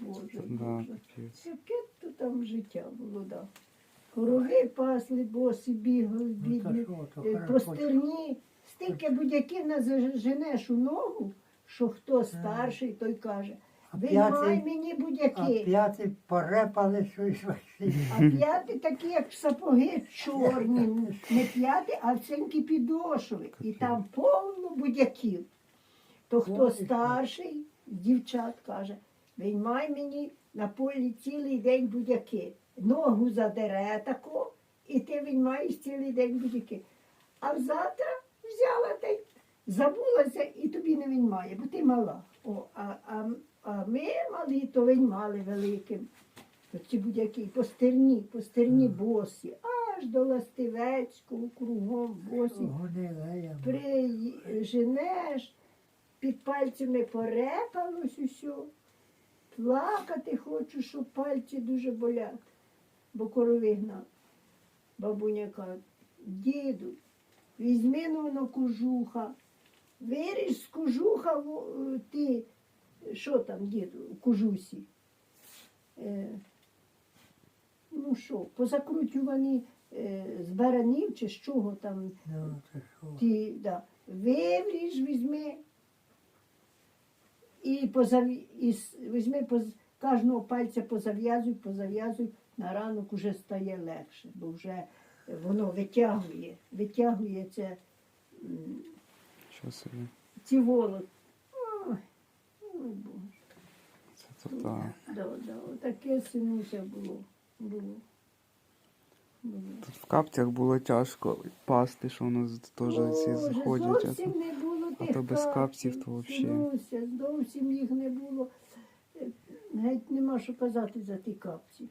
Боже, Да, Боже. Яке то там життя було, да. Корови пасли, босі бігали, Ну, та бідні. Е, стерні. Стільки будь-яків наженеш у ногу, що хто старший, той каже, А виймай п'ятий, мені а будь-які. п'ятий порепали щось весь. А п'яти такі, як сапоги чорні, не п'яти, а всенькі підошви. І там повно будь-яків. То хто старший, дівчат каже, виймай мені на полі цілий день будь-яки. Ногу задере тако, і ти виймаєш цілий день будь-яки. А завтра взяла та й забулася і тобі не виймає, бо ти мала. О, а, а, а ми малі, то виймали великим. Ці будь-які по стерні, по босі, аж до Ластивецького, кругом босі. Приженеш, під пальцями порепалось усе. Плакати хочу, що пальці дуже болять, бо корови гнав. Бабуня каже, діду, візьми ну, воно кожуха, виріж з кожуха е, ти, що там, діду, у кожусі? Е, ну що, позакручувані е, з баранів чи з чого там Ну? Ті, да. Вивріж, візьми і, позаві... і візьми поз... кожного пальця позав'язуй, позав'язуй, на ранок уже стає легше, бо вже воно витягує, витягує це, ці волос. Ой, ой, Боже. Це то так. Да, да, отаке синуся було. було. Тут в капцях було тяжко пасти, що воно теж всі заходять. а то- не було а то без капців, то взагалі. Зовсім їх не було. Е, Геть нема що казати за ті капці.